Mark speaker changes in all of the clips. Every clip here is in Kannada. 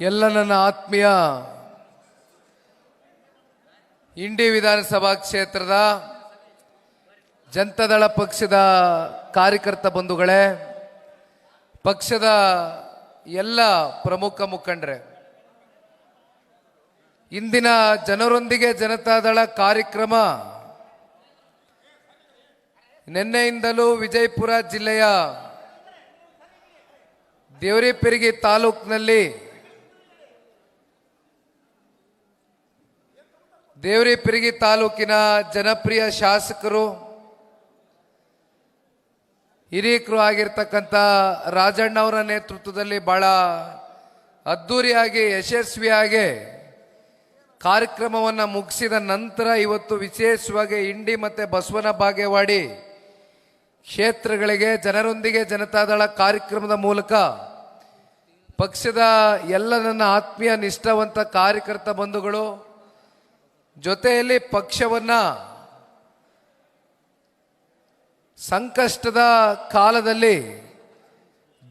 Speaker 1: ಎಲ್ಲ ನನ್ನ ಆತ್ಮೀಯ ಇಂಡಿ ವಿಧಾನಸಭಾ ಕ್ಷೇತ್ರದ ಜನತಾದಳ ಪಕ್ಷದ ಕಾರ್ಯಕರ್ತ ಬಂಧುಗಳೇ, ಪಕ್ಷದ ಎಲ್ಲ ಪ್ರಮುಖ ಮುಖಂಡರೆ, ಇಂದಿನ ಜನರೊಂದಿಗೆ ಜನತಾದಳ ಕಾರ್ಯಕ್ರಮ ನಿನ್ನೆಯಿಂದಲೂ ವಿಜಯಪುರ ಜಿಲ್ಲೆಯ ದೇವರಿಪೆರಿಗೆ ತಾಲೂಕಿನಲ್ಲಿ ದೇವರಿಪೆರಿಗೆ ತಾಲೂಕಿನ ಜನಪ್ರಿಯ ಶಾಸಕರು, ಹಿರಿಯಕರು ಆಗಿರ್ತಕ್ಕಂಥ ರಾಜಣ್ಣವರ ನೇತೃತ್ವದಲ್ಲಿ ಬಹಳ ಅದ್ಧೂರಿಯಾಗಿ ಯಶಸ್ವಿಯಾಗಿ ಕಾರ್ಯಕ್ರಮವನ್ನು ಮುಗಿಸಿದ ನಂತರ ಇವತ್ತು ವಿಶೇಷವಾಗಿ ಇಂಡಿ ಮತ್ತು ಬಸವನ ಬಾಗೇವಾಡಿ ಕ್ಷೇತ್ರಗಳಿಗೆ, ಜನರೊಂದಿಗೆ ಜನತಾದಳ ಕಾರ್ಯಕ್ರಮದ ಮೂಲಕ ಪಕ್ಷದ ಎಲ್ಲ ನನ್ನ ಆತ್ಮೀಯ ನಿಷ್ಠಾವಂತ ಕಾರ್ಯಕರ್ತ ಬಂಧುಗಳು ಜೊತೆಯಲ್ಲಿ ಪಕ್ಷವನ್ನ ಸಂಕಷ್ಟದ ಕಾಲದಲ್ಲಿ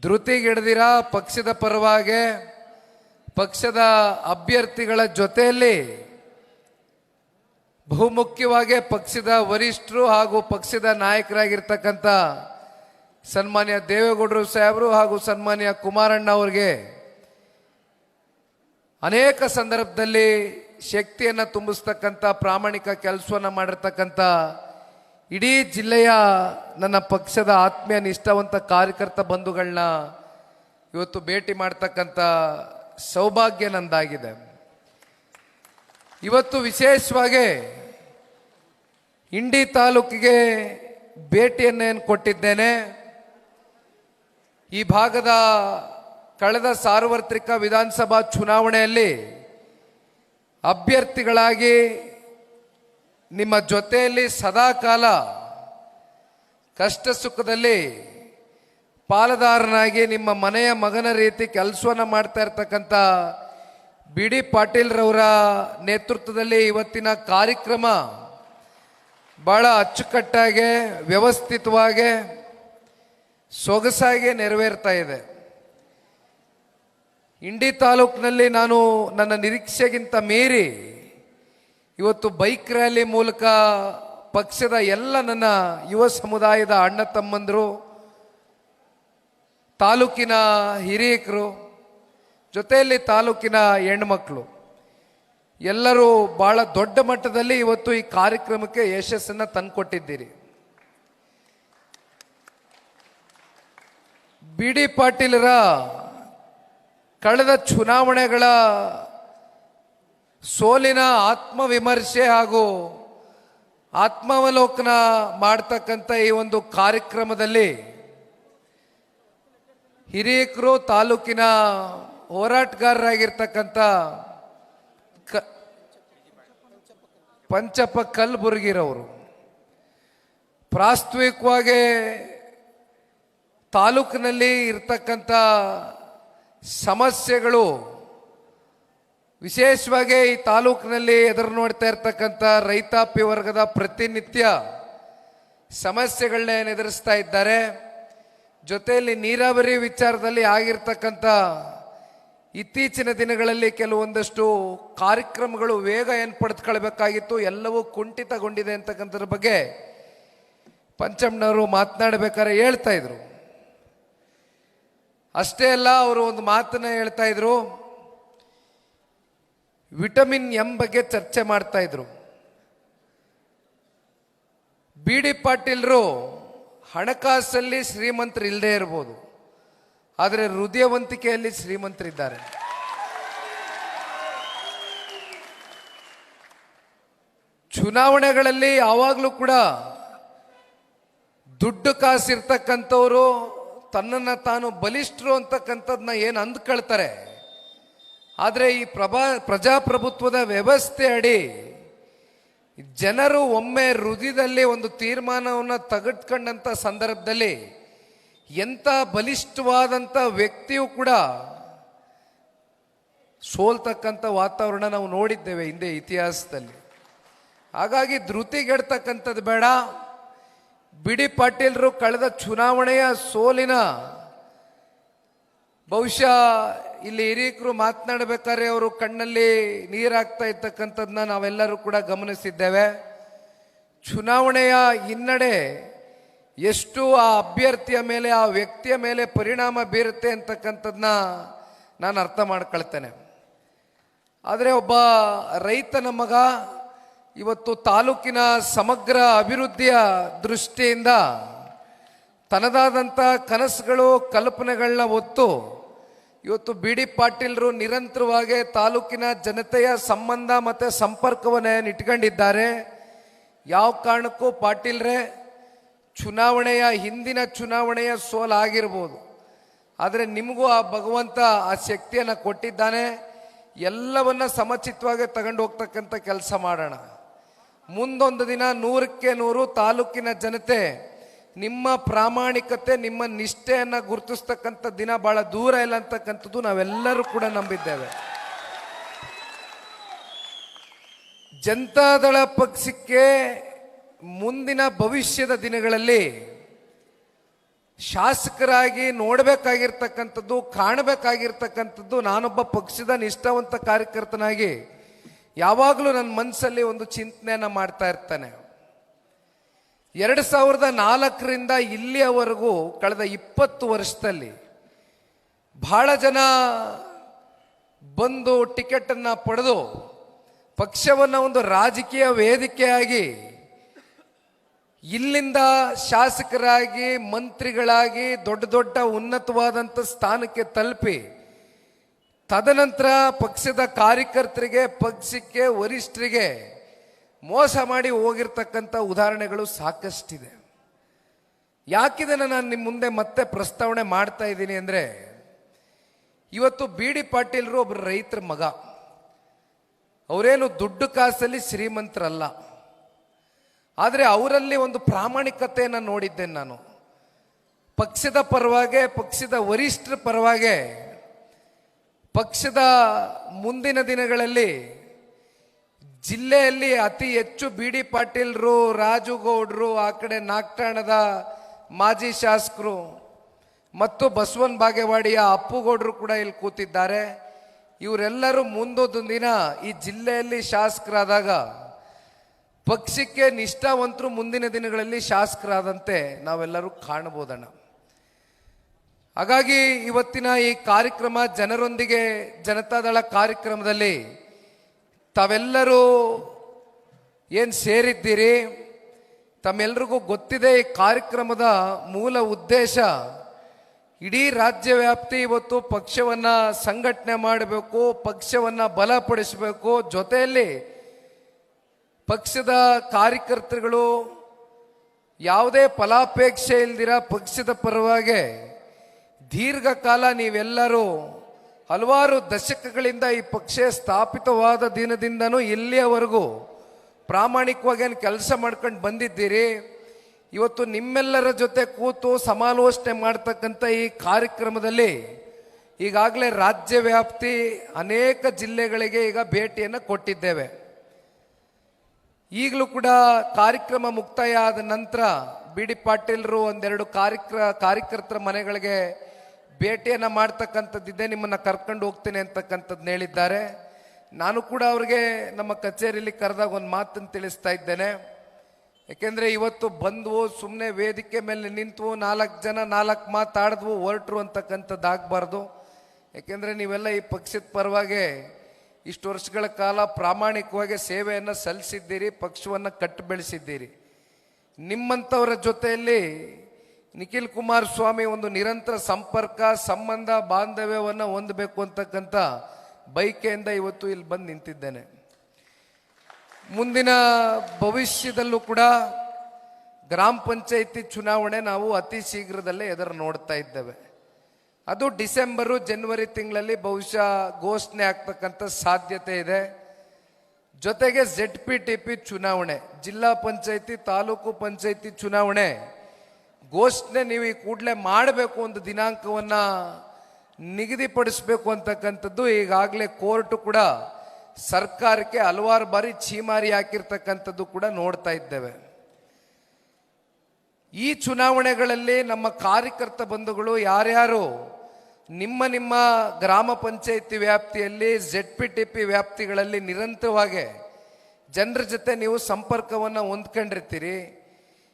Speaker 1: ಧೃತಿಗಿಡದಿರ ಪಕ್ಷದ ಪರವಾಗಿ ಪಕ್ಷದ ಅಭ್ಯರ್ಥಿಗಳ ಜೊತೆಯಲ್ಲಿ ಬಹುಮುಖ್ಯವಾಗಿ ಪಕ್ಷದ ವರಿಷ್ಠರು ಹಾಗೂ ಪಕ್ಷದ ನಾಯಕರಾಗಿರ್ತಕ್ಕಂಥ ಸನ್ಮಾನ್ಯ ದೇವೇಗೌಡರು ಸಾಹೇಬರು ಹಾಗೂ ಸನ್ಮಾನ್ಯ ಕುಮಾರಣ್ಣ ಅವರಿಗೆ ಅನೇಕ ಸಂದರ್ಭದಲ್ಲಿ ಶಕ್ತಿಯನ್ನು ತುಂಬಿಸ್ತಕ್ಕಂಥ ಪ್ರಾಮಾಣಿಕ ಕೆಲಸವನ್ನು ಮಾಡಿರ್ತಕ್ಕಂಥ ಇಡೀ ಜಿಲ್ಲೆಯ ನನ್ನ ಪಕ್ಷದ ಆತ್ಮೀಯ ನಿಷ್ಠಾವಂತ ಕಾರ್ಯಕರ್ತ ಬಂಧುಗಳನ್ನ ಇವತ್ತು ಭೇಟಿ ಮಾಡ್ತಕ್ಕಂಥ ಸೌಭಾಗ್ಯ ನಂದಾಗಿದೆ. ಇವತ್ತು ವಿಶೇಷವಾಗಿ ಇಂಡಿ ತಾಲೂಕಿಗೆ ಭೇಟಿಯನ್ನೇನು ಕೊಟ್ಟಿದ್ದೇನೆ. ಈ ಭಾಗದ ಕಳೆದ ಸಾರ್ವತ್ರಿಕ ವಿಧಾನಸಭಾ ಚುನಾವಣೆಯಲ್ಲಿ ಅಭ್ಯರ್ಥಿಗಳಾಗಿ ನಿಮ್ಮ ಜೊತೆಯಲ್ಲಿ ಸದಾಕಾಲ ಕಷ್ಟ ಸುಖದಲ್ಲಿ ಪಾಲುದಾರನಾಗಿ ನಿಮ್ಮ ಮನೆಯ ಮಗನ ರೀತಿ ಕೆಲಸವನ್ನು ಮಾಡ್ತಾ ಇರ್ತಕ್ಕಂಥ ಬಿ ಡಿ ಪಾಟೀಲ್ರವರ ನೇತೃತ್ವದಲ್ಲಿ ಇವತ್ತಿನ ಕಾರ್ಯಕ್ರಮ ಭಾಳ ಅಚ್ಚುಕಟ್ಟಾಗಿ, ವ್ಯವಸ್ಥಿತವಾಗಿ, ಸೊಗಸಾಗಿ ನೆರವೇರ್ತಾ ಇದೆ. ಇಂಡಿ ತಾಲೂಕಿನಲ್ಲಿ ನಾನು ನನ್ನ ನಿರೀಕ್ಷೆಗಿಂತ ಮೀರಿ ಇವತ್ತು ಬೈಕ್ ರ್ಯಾಲಿ ಮೂಲಕ ಪಕ್ಷದ ಎಲ್ಲ ನನ್ನ ಯುವ ಸಮುದಾಯದ ಅಣ್ಣ ತಮ್ಮಂದರು, ತಾಲೂಕಿನ ಹಿರಿಯಕರು, ಜೊತೆಯಲ್ಲಿ ತಾಲೂಕಿನ ಹೆಣ್ಮಕ್ಳು. ಎಲ್ಲರೂ ಭಾಳ ದೊಡ್ಡ ಮಟ್ಟದಲ್ಲಿ ಇವತ್ತು ಈ ಕಾರ್ಯಕ್ರಮಕ್ಕೆ ಯಶಸ್ಸನ್ನು ತಂದುಕೊಟ್ಟಿದ್ದೀರಿ. ಬಿ ಡಿ ಪಾಟೀಲರ ಕಳೆದ ಚುನಾವಣೆಗಳ ಸೋಲಿನ ಆತ್ಮವಿಮರ್ಶೆ ಹಾಗೂ ಆತ್ಮಾವಲೋಕನ ಮಾಡ್ತಕ್ಕಂಥ ಈ ಒಂದು ಕಾರ್ಯಕ್ರಮದಲ್ಲಿ ಹಿರಿಯಕರು ತಾಲೂಕಿನ ಹೋರಾಟಗಾರರಾಗಿರ್ತಕ್ಕಂಥ ಕ ಪಂಚಪ್ಪ ಕಲ್ಬುರ್ಗಿರವರು. ಪ್ರಾಸ್ತಾವಿಕವಾಗಿ ತಾಲೂಕಿನಲ್ಲಿ ಇರ್ತಕ್ಕಂಥ ಸಮಸ್ಯೆಗಳು ವಿಶೇಷವಾಗಿ ಈ ತಾಲೂಕಿನಲ್ಲಿ ಎದುರು ನೋಡ್ತಾ ಇರ್ತಕ್ಕಂಥ ರೈತಾಪಿ ವರ್ಗದ ಪ್ರತಿನಿತ್ಯ ಸಮಸ್ಯೆಗಳನ್ನ ಎದುರಿಸ್ತಾ ಇದ್ದಾರೆ. ಜೊತೆಯಲ್ಲಿ ನೀರಾವರಿ ವಿಚಾರದಲ್ಲಿ ಆಗಿರ್ತಕ್ಕಂಥ ಇತ್ತೀಚಿನ ದಿನಗಳಲ್ಲಿ ಕೆಲವೊಂದಷ್ಟು ಕಾರ್ಯಕ್ರಮಗಳು ವೇಗ ಏನು ಪಡೆದುಕೊಳ್ಬೇಕಾಗಿತ್ತು, ಎಲ್ಲವೂ ಕುಂಠಿತಗೊಂಡಿದೆ ಅಂತಕ್ಕಂಥದ್ರ ಬಗ್ಗೆ ಪಂಚಮ್ನವರು ಮಾತನಾಡಬೇಕಾದ್ರೆ ಹೇಳ್ತಾ ಇದ್ರು. ಅಷ್ಟೇ ಅಲ್ಲ, ಅವರು ಒಂದು ಮಾತನ್ನ ಹೇಳ್ತಾ ಇದ್ರು. ವಿಟಮಿನ್ ಎಂ ಬಗ್ಗೆ ಚರ್ಚೆ ಮಾಡ್ತಾ ಇದ್ರು. ಬಿ ಡಿ ಪಾಟೀಲ್ರು ಹಣಕಾಸಲ್ಲಿ ಶ್ರೀಮಂತರು ಇಲ್ಲದೆ ಇರ್ಬೋದು, ಆದರೆ ಹೃದಯವಂತಿಕೆಯಲ್ಲಿ ಶ್ರೀಮಂತರಿದ್ದಾರೆ ಚುನಾವಣೆಗಳಲ್ಲಿ ಯಾವಾಗಲೂ ಕೂಡ ದುಡ್ಡು ಕಾಸಿರ್ತಕ್ಕಂಥವ್ರು ತನ್ನನ್ನು ತಾನು ಬಲಿಷ್ಠರು ಅಂತಕ್ಕಂಥದ್ದನ್ನ ಏನು ಅಂದ್ಕೊಳ್ತಾರೆ? ಆದರೆ ಈ ಪ್ರಭಾ, ಪ್ರಜಾಪ್ರಭುತ್ವದ ವ್ಯವಸ್ಥೆ ಅಡಿ ಜನರು ಒಮ್ಮೆ ಹೃದಯದಲ್ಲಿ ಒಂದು ತೀರ್ಮಾನವನ್ನು ತೆಗೆದುಕೊಂಡಂಥ ಸಂದರ್ಭದಲ್ಲಿ ಎಂಥ ಬಲಿಷ್ಠವಾದಂಥ ವ್ಯಕ್ತಿಯೂ ಕೂಡ ಸೋಲ್ತಕ್ಕಂಥ ವಾತಾವರಣ ನಾವು ನೋಡಿದ್ದೇವೆ ಹಿಂದೆ ಇತಿಹಾಸದಲ್ಲಿ. ಹಾಗಾಗಿ ಧೃತಿಗೆಡ್ತಕ್ಕಂಥದ್ದು ಬೇಡ. ಬಿಡಿ ಪಾಟೀಲ್ರು ಕಳೆದ ಚುನಾವಣೆಯ ಸೋಲಿನ ಬಹುಶಃ ಇಲ್ಲಿ ಹಿರಿಯಕರು ಮಾತನಾಡಬೇಕಾದ್ರೆ ಅವರು ಕಣ್ಣಲ್ಲಿ ನೀರಾಗ್ತಾ ಇರ್ತಕ್ಕಂಥದ್ದನ್ನ ನಾವೆಲ್ಲರೂ ಕೂಡ ಗಮನಿಸಿದ್ದೇವೆ. ಚುನಾವಣೆಯ ಹಿನ್ನಡೆ ಎಷ್ಟು ಆ ಅಭ್ಯರ್ಥಿಯ ಮೇಲೆ, ಆ ವ್ಯಕ್ತಿಯ ಮೇಲೆ ಪರಿಣಾಮ ಬೀರುತ್ತೆ ಅಂತಕ್ಕಂಥದ್ದನ್ನ ನಾನು ಅರ್ಥ ಮಾಡ್ಕೊಳ್ತೇನೆ. ಆದರೆ ಒಬ್ಬ ರೈತನ ಮಗ ಇವತ್ತು ತಾಲೂಕಿನ ಸಮಗ್ರ ಅಭಿವೃದ್ಧಿಯ ದೃಷ್ಟಿಯಿಂದ ತನ್ನದಾದಂಥ ಕನಸುಗಳು ಕಲ್ಪನೆಗಳನ್ನ ಹೊತ್ತು ಇವತ್ತು ಬಿ ಡಿ ಪಾಟೀಲ್ರು ನಿರಂತರವಾಗಿ ತಾಲೂಕಿನ ಜನತೆಯ ಸಂಬಂಧ ಮತ್ತು ಸಂಪರ್ಕವನ್ನೇ ಇಟ್ಕೊಂಡಿದ್ದಾರೆ. ಯಾವ ಕಾರಣಕ್ಕೂ ಪಾಟೀಲ್ರೇ ಚುನಾವಣೆಯ ಹಿಂದಿನ ಚುನಾವಣೆಯ ಸೋಲಾಗಿರ್ಬೋದು ಆದರೆ ನಿಮಗೂ ಆ ಭಗವಂತ ಆ ಶಕ್ತಿಯನ್ನು ಕೊಟ್ಟಿದ್ದಾನೆ. ಎಲ್ಲವನ್ನ ಸಮಚಿತವಾಗಿ ತಗೊಂಡು ಹೋಗ್ತಕ್ಕಂಥ ಕೆಲಸ ಮಾಡೋಣ. ಮುಂದೊಂದು ದಿನ ನೂರಕ್ಕೆ ನೂರು ತಾಲೂಕಿನ ಜನತೆ ನಿಮ್ಮ ಪ್ರಾಮಾಣಿಕತೆ, ನಿಮ್ಮ ನಿಷ್ಠೆಯನ್ನು ಗುರುತಿಸ್ತಕ್ಕಂಥ ದಿನ ಬಹಳ ದೂರ ಇಲ್ಲ ಅಂತಕ್ಕಂಥದ್ದು ನಾವೆಲ್ಲರೂ ಕೂಡ ನಂಬಿದ್ದೇವೆ. ಜನತಾದಳ ಪಕ್ಷಕ್ಕೆ ಮುಂದಿನ ಭವಿಷ್ಯದ ದಿನಗಳಲ್ಲಿ ಶಾಸಕರಾಗಿ ನೋಡಬೇಕಾಗಿರ್ತಕ್ಕಂಥದ್ದು, ಕಾಣಬೇಕಾಗಿರ್ತಕ್ಕಂಥದ್ದು ನಾನೊಬ್ಬ ಪಕ್ಷದ ನಿಷ್ಠಾವಂತ ಕಾರ್ಯಕರ್ತನಾಗಿ ಯಾವಾಗಲೂ ನನ್ನ ಮನಸ್ಸಲ್ಲಿ ಒಂದು ಚಿಂತನೆಯನ್ನು ಮಾಡ್ತಾ ಇರ್ತಾನೆ. ಎರಡು ಸಾವಿರದ ನಾಲ್ಕರಿಂದ ಇಲ್ಲಿಯವರೆಗೂ ಕಳೆದ ಇಪ್ಪತ್ತು ವರ್ಷದಲ್ಲಿ ಬಹಳ ಜನ ಬಂದು ಟಿಕೆಟನ್ನು ಪಡೆದು ಪಕ್ಷವನ್ನು ಒಂದು ರಾಜಕೀಯ ವೇದಿಕೆಯಾಗಿ ಇಲ್ಲಿಂದ ಶಾಸಕರಾಗಿ, ಮಂತ್ರಿಗಳಾಗಿ, ದೊಡ್ಡ ದೊಡ್ಡ ಉನ್ನತವಾದಂಥ ಸ್ಥಾನಕ್ಕೆ ತಲುಪಿ ತದನಂತರ ಪಕ್ಷದ ಕಾರ್ಯಕರ್ತರಿಗೆ, ಪಕ್ಷಕ್ಕೆ ವರಿಷ್ಠರಿಗೆ ಮೋಸ ಮಾಡಿ ಹೋಗಿರ್ತಕ್ಕಂಥ ಉದಾಹರಣೆಗಳು ಸಾಕಷ್ಟಿದೆ. ಯಾಕಿದನ್ನು ನಾನು ನಿಮ್ಮ ಮುಂದೆ ಮತ್ತೆ ಪ್ರಸ್ತಾವನೆ ಮಾಡ್ತಾ ಇದ್ದೀನಿ ಅಂದರೆ, ಇವತ್ತು ಬಿ ಡಿ ಪಾಟೀಲ್ರು ಒಬ್ಬರು ರೈತರ ಮಗ. ಅವರೇನು ದುಡ್ಡು ಕಾಸಲ್ಲಿ ಶ್ರೀಮಂತರಲ್ಲ. ಆದರೆ ಅವರಲ್ಲಿ ಒಂದು ಪ್ರಾಮಾಣಿಕತೆಯನ್ನು ನೋಡಿದ್ದೇನೆ ನಾನು. ಪಕ್ಷದ ಪರವಾಗೆ, ಪಕ್ಷದ ವರಿಷ್ಠರ ಪರವಾಗೆ ಪಕ್ಷದ ಮುಂದಿನ ದಿನಗಳಲ್ಲಿ ಜಿಲ್ಲೆಯಲ್ಲಿ ಅತಿ ಹೆಚ್ಚು ಬಿ ಡಿ ಪಾಟೀಲ್ರು ರಾಜು ಗೌಡ್ರು ಆ ಕಡೆ ನಾಗ್ಟಾಣದ ಮಾಜಿ ಶಾಸಕರು ಮತ್ತು ಬಸವನ್ ಬಾಗೇವಾಡಿಯ ಅಪ್ಪುಗೌಡರು ಕೂಡ ಇಲ್ಲಿ ಕೂತಿದ್ದಾರೆ. ಇವರೆಲ್ಲರೂ ಮುಂದೊಂದು ದಿನ ಈ ಜಿಲ್ಲೆಯಲ್ಲಿ ಶಾಸಕರಾದಾಗ ಪಕ್ಷಕ್ಕೆ ನಿಷ್ಠಾವಂತರು ಮುಂದಿನ ದಿನಗಳಲ್ಲಿ ಶಾಸಕರಾದಂತೆ ನಾವೆಲ್ಲರೂ ಕಾಣಬಹುದಣ್ಣ ಹಾಗಾಗಿ ಇವತ್ತಿನ ಈ ಕಾರ್ಯಕ್ರಮ ಜನರೊಂದಿಗೆ ಜನತಾದಳ ಕಾರ್ಯಕ್ರಮದಲ್ಲಿ ತಾವೆಲ್ಲರೂ ಏನು ಸೇರಿದ್ದೀರಿ? ತಮ್ಮೆಲ್ರಿಗೂ ಗೊತ್ತಿದೆ ಈ ಕಾರ್ಯಕ್ರಮದ ಮೂಲ ಉದ್ದೇಶ ಇಡೀ ರಾಜ್ಯ ವ್ಯಾಪ್ತಿ ಇವತ್ತು ಪಕ್ಷವನ್ನು ಸಂಘಟನೆ ಮಾಡಬೇಕು, ಪಕ್ಷವನ್ನು ಬಲಪಡಿಸಬೇಕು. ಜೊತೆಯಲ್ಲಿ ಪಕ್ಷದ ಕಾರ್ಯಕರ್ತರುಗಳು ಯಾವುದೇ ಫಲಾಪೇಕ್ಷೆ ಇಲ್ದಿರ ಪಕ್ಷದ ಪರವಾಗಿ ದೀರ್ಘಕಾಲ ನೀವೆಲ್ಲರೂ ಹಲವಾರು ದಶಕಗಳಿಂದ ಈ ಪಕ್ಷ ಸ್ಥಾಪಿತವಾದ ದಿನದಿಂದನೂ ಇಲ್ಲಿಯವರೆಗೂ ಪ್ರಾಮಾಣಿಕವಾಗಿ ಏನು ಕೆಲಸ ಮಾಡ್ಕೊಂಡು ಬಂದಿದ್ದೀರಿ? ಇವತ್ತು ನಿಮ್ಮೆಲ್ಲರ ಜೊತೆ ಕೂತು ಸಮಾಲೋಚನೆ ಮಾಡ್ತಕ್ಕಂಥ ಈ ಕಾರ್ಯಕ್ರಮದಲ್ಲಿ ಈಗಾಗಲೇ ರಾಜ್ಯ ವ್ಯಾಪ್ತಿ ಅನೇಕ ಜಿಲ್ಲೆಗಳಿಗೆ ಈಗ ಭೇಟಿಯನ್ನು ಕೊಟ್ಟಿದ್ದೇವೆ. ಈಗಲೂ ಕೂಡ ಕಾರ್ಯಕ್ರಮ ಮುಕ್ತಾಯ ಆದ ನಂತರ ಬಿ ಡಿ ಪಾಟೀಲ್ರು ಒಂದೆರಡು ಕಾರ್ಯಕ್ರ, ಕಾರ್ಯಕರ್ತರ ಮನೆಗಳಿಗೆ ಭೇಟಿಯನ್ನು ಮಾಡ್ತಕ್ಕಂಥದ್ದಿದೆ, ನಿಮ್ಮನ್ನು ಕರ್ಕೊಂಡು ಹೋಗ್ತೇನೆ ಅಂತಕ್ಕಂಥದ್ದು ಹೇಳಿದ್ದಾರೆ. ನಾನು ಕೂಡ ಅವ್ರಿಗೆ ನಮ್ಮ ಕಚೇರಿಯಲ್ಲಿ ಕರೆದಾಗ ಒಂದು ಮಾತನ್ನು ತಿಳಿಸ್ತಾ ಇದ್ದೇನೆ. ಯಾಕೆಂದರೆ ಇವತ್ತು ಬಂದವು ಸುಮ್ಮನೆ ವೇದಿಕೆ ಮೇಲೆ ನಿಂತವು, ನಾಲ್ಕು ಜನ, ನಾಲ್ಕು ಮಾತಾಡಿದ್ವು ಹೊರಟರು ಅಂತಕ್ಕಂಥದ್ದು ಆಗಬಾರ್ದು. ಯಾಕೆಂದರೆ ನೀವೆಲ್ಲ ಈ ಪಕ್ಷದ ಪರವಾಗಿ ಇಷ್ಟು ವರ್ಷಗಳ ಕಾಲ ಪ್ರಾಮಾಣಿಕವಾಗಿ ಸೇವೆಯನ್ನು ಸಲ್ಲಿಸಿದ್ದೀರಿ, ಪಕ್ಷವನ್ನು ಕಟ್ಟು ಬೆಳೆಸಿದ್ದೀರಿ ನಿಮ್ಮಂಥವರ ಜೊತೆಯಲ್ಲಿ ನಿಖಿಲ್ ಕುಮಾರಸ್ವಾಮಿ ಒಂದು ನಿರಂತರ ಸಂಪರ್ಕ, ಸಂಬಂಧ, ಬಾಂಧವ್ಯವನ್ನು ಹೊಂದಬೇಕು ಅಂತಕ್ಕಂಥ ಬೈಕೆಯಿಂದ ಇವತ್ತು ಇಲ್ಲಿ ಬಂದು ನಿಂತಿದ್ದೇನೆ. ಮುಂದಿನ ಭವಿಷ್ಯದಲ್ಲೂ ಕೂಡ ಗ್ರಾಮ ಪಂಚಾಯಿತಿ ಚುನಾವಣೆ ನಾವು ಅತಿ ಶೀಘ್ರದಲ್ಲೇ ಎದುರು ನೋಡ್ತಾ ಇದ್ದೇವೆ. ಅದು ಡಿಸೆಂಬರು, ಜನವರಿ ತಿಂಗಳಲ್ಲಿ ಬಹುಶಃ ಘೋಷಣೆ ಆಗ್ತಕ್ಕಂಥ ಸಾಧ್ಯತೆ ಇದೆ. ಜೊತೆಗೆ ಜೆಡ್ ಪಿ ಟಿ ಪಿ ಚುನಾವಣೆ, ಜಿಲ್ಲಾ ಪಂಚಾಯಿತಿ, ತಾಲೂಕು ಪಂಚಾಯಿತಿ ಚುನಾವಣೆ ಘೋಷಣೆ ನೀವು ಈ ಕೂಡಲೇ ಮಾಡಬೇಕು ಒಂದು ದಿನಾಂಕವನ್ನ ನಿಗದಿಪಡಿಸಬೇಕು ಅಂತಕ್ಕಂಥದ್ದು ಈಗಾಗಲೇ ಕೋರ್ಟ್ ಕೂಡ ಸರ್ಕಾರಕ್ಕೆ ಹಲವಾರು ಬಾರಿ ಛೀಮಾರಿ ಹಾಕಿರ್ತಕ್ಕಂಥದ್ದು ಕೂಡ ನೋಡ್ತಾ ಇದ್ದೇವೆ. ಈ ಚುನಾವಣೆಗಳಲ್ಲಿ ನಮ್ಮ ಕಾರ್ಯಕರ್ತ ಬಂಧುಗಳು ಯಾರ್ಯಾರು? ನಿಮ್ಮ ನಿಮ್ಮ ಗ್ರಾಮ ಪಂಚಾಯಿತಿ ವ್ಯಾಪ್ತಿಯಲ್ಲಿ ಝೆಡ್ ಪಿ ಟಿ ಪಿ ವ್ಯಾಪ್ತಿಗಳಲ್ಲಿ ನಿರಂತರವಾಗಿ ಜನರ ಜೊತೆ ನೀವು ಸಂಪರ್ಕವನ್ನು ಹೊಂದ್ಕೊಂಡಿರ್ತೀರಿ.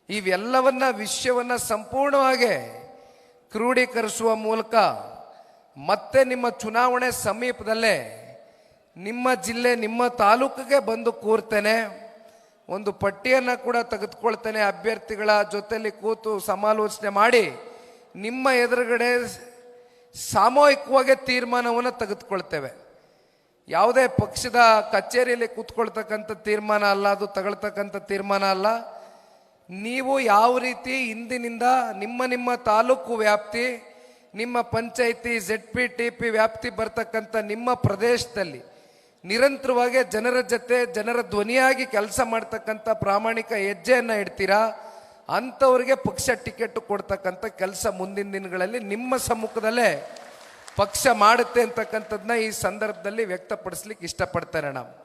Speaker 1: ಇವೆಲ್ಲವನ್ನ ವಿಷಯವನ್ನ ಸಂಪೂರ್ಣವಾಗಿ ಕ್ರೋಢೀಕರಿಸುವ ಮೂಲಕ ಮತ್ತೆ ನಿಮ್ಮ ಚುನಾವಣೆ ಸಮೀಪದಲ್ಲೇ ನಿಮ್ಮ ಜಿಲ್ಲೆ, ನಿಮ್ಮ ತಾಲೂಕಿಗೆ ಬಂದು ಕೂರ್ತೇನೆ. ಒಂದು ಪಟ್ಟಿಯನ್ನು ಕೂಡ ತೆಗೆದುಕೊಳ್ತೇನೆ. ಅಭ್ಯರ್ಥಿಗಳ ಜೊತೆಯಲ್ಲಿ ಕೂತು ಸಮಾಲೋಚನೆ ಮಾಡಿ ನಿಮ್ಮ ಎದುರುಗಡೆ ಸಾಮೂಹಿಕವಾಗಿ ತೀರ್ಮಾನವನ್ನು ತೆಗೆದುಕೊಳ್ತೇವೆ. ಯಾವುದೇ ಪಕ್ಷದ ಕಚೇರಿಯಲ್ಲಿ ಕೂತ್ಕೊಳ್ತಕ್ಕಂಥ ತೀರ್ಮಾನ ಅಲ್ಲ, ಅದು ತಗೊಳ್ತಕ್ಕಂಥ ತೀರ್ಮಾನ ಅಲ್ಲ. ನೀವು ಯಾವ ರೀತಿ ಇಂದಿನಿಂದ ನಿಮ್ಮ ನಿಮ್ಮ ತಾಲೂಕು ವ್ಯಾಪ್ತಿ, ನಿಮ್ಮ panchayat Z P T P ವ್ಯಾಪ್ತಿ ಬರ್ತಕ್ಕಂಥ ನಿಮ್ಮ ಪ್ರದೇಶದಲ್ಲಿ ನಿರಂತರವಾಗಿ ಜನರ ಜೊತೆ, ಜನರ ಧ್ವನಿಯಾಗಿ ಕೆಲಸ ಮಾಡ್ತಕ್ಕಂಥ ಪ್ರಾಮಾಣಿಕ ಹೆಜ್ಜೆಯನ್ನು ಇಡ್ತೀರಾ? ಅಂಥವ್ರಿಗೆ ಪಕ್ಷ ಟಿಕೆಟ್ ಕೊಡ್ತಕ್ಕಂಥ ಕೆಲಸ ಮುಂದಿನ ದಿನಗಳಲ್ಲಿ ನಿಮ್ಮ ಸಮ್ಮುಖದಲ್ಲೇ ಪಕ್ಷ ಮಾಡುತ್ತೆ ಅಂತಕ್ಕಂಥದ್ದನ್ನ ಈ ಸಂದರ್ಭದಲ್ಲಿ ವ್ಯಕ್ತಪಡಿಸ್ಲಿಕ್ಕೆ ಇಷ್ಟಪಡ್ತಾರೆ ನಾವು.